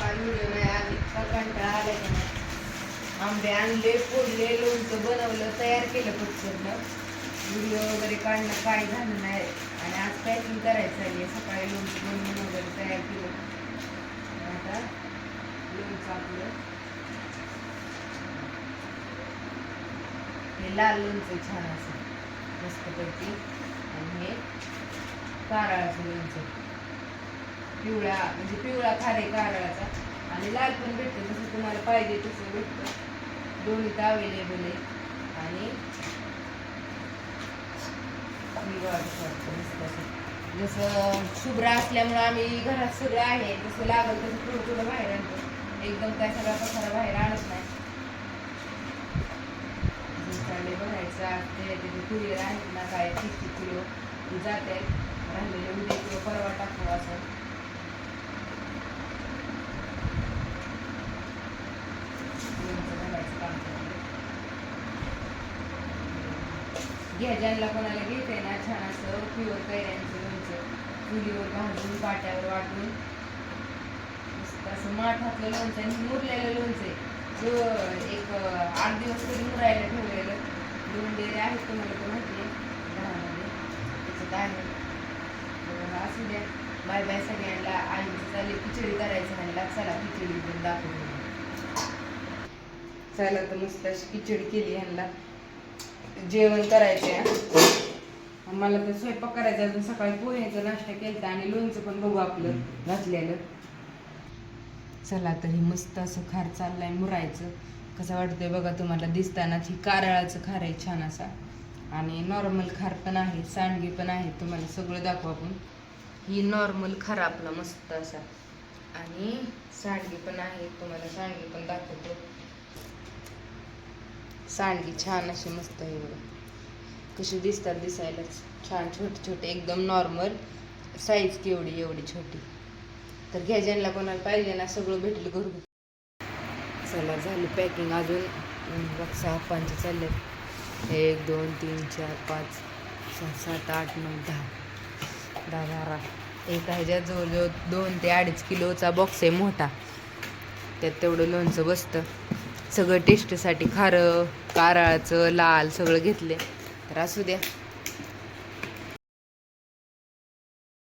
पाणी देणं आज इतका कंटाळा आला की नाही आंबे आणले फोडले लोणचं बनवलं तयार केलं पटकन. व्हिडिओ वगैरे काढणं काय झालं नाही. आणि आज पॅकिंग करायचं आहे. सकाळी लोणचं बनवून वगैरे तयार केलं. आता लोणचं आपलं. हे लाल लोणचं छान असं. मस्त मस्तपैकी आणि हे कारळाचं लोणचं पिवळा म्हणजे पिवळा खारे कारळाचा. आणि लाल पण भेटतं जसं तुम्हाला पाहिजे तसं भेटतं. दोन्ही तर अवेलेबल आहे. आणि जसं शुभ्र असल्यामुळं आम्ही घरात सगळं आहे. जसं लागल तसं थोडं थोडं बाहेर आणतो. एकदम काय सगळा पसारा बाहेर आणत नाही. चालले बघायचं ते कुरिअर आहेत ना काय तीस किलो. जाते राहिलेले उद्या किंवा परवा टाकू असं लोणचं घालायचं काम चाललंय. घ्या ज्यांना कोणाला घेते ना छान असं प्युअर कैऱ्यांचं लोणचं चुलीवर भाजून पाट्यावर वाटून. मस्त असं माठातलं लोणचं आणि मुरलेलं लोणचं आहे. जो एक आठ दिवस तरी मुरायला ठेवलेलं. दोन डेरे आहेत तुम्हाला पण माहिती आहे घरामध्ये त्याच्यात आहे. तर असू द्या. बाय बाय सगळ्यांना. आई चालली खिचडी करायचं म्हणला चला खिचडी पण दाखवून चला तर मस्त अशी खिचडी केली ह्यांना. जेवण करायचे मला तर स्वयंपाक करायचा अजून सकाळी पोह्याचा नाश्ता केला आणि लोणचं पण बघू आपलं घातलेलं. चला तर हे मस्त असं खार चाललंय मुरायचं. कसं वाटतंय बघा तुम्हाला? दिसतानाच ही कारळाचं खार आहे छान असा. आणि नॉर्मल खार पण आहे सांडगी पण आहे तुम्हाला सगळं दाखवू आपण. ही नॉर्मल खार आपला मस्त असा. आणि सांडगी पण आहे तुम्हाला सांडगी पण दाखवतो. सांडगी छान अशी मस्त आहे बघा. कशी दिसतात दिसायलाच छान छोटे छोटे एकदम नॉर्मल साईज केवढी एवढी छोटी. तर घ्या ज्यांना कोणाला पाहिजे ना सगळं भेटेल घरगुती चला झाली पॅकिंग अजून. बघ सहा पाच चालले एक दोन तीन चार पाच सहा सात आठ नऊ दहा. दहा बारा. आहे ह्याच्यात जवळजवळ दोन ते अडीच किलोचा बॉक्स आहे मोठा. त्यात तेवढं लोणचं बसतं. सगळं टेस्टसाठी खारं कारळाचं लाल सगळं घेतले तर असू द्या.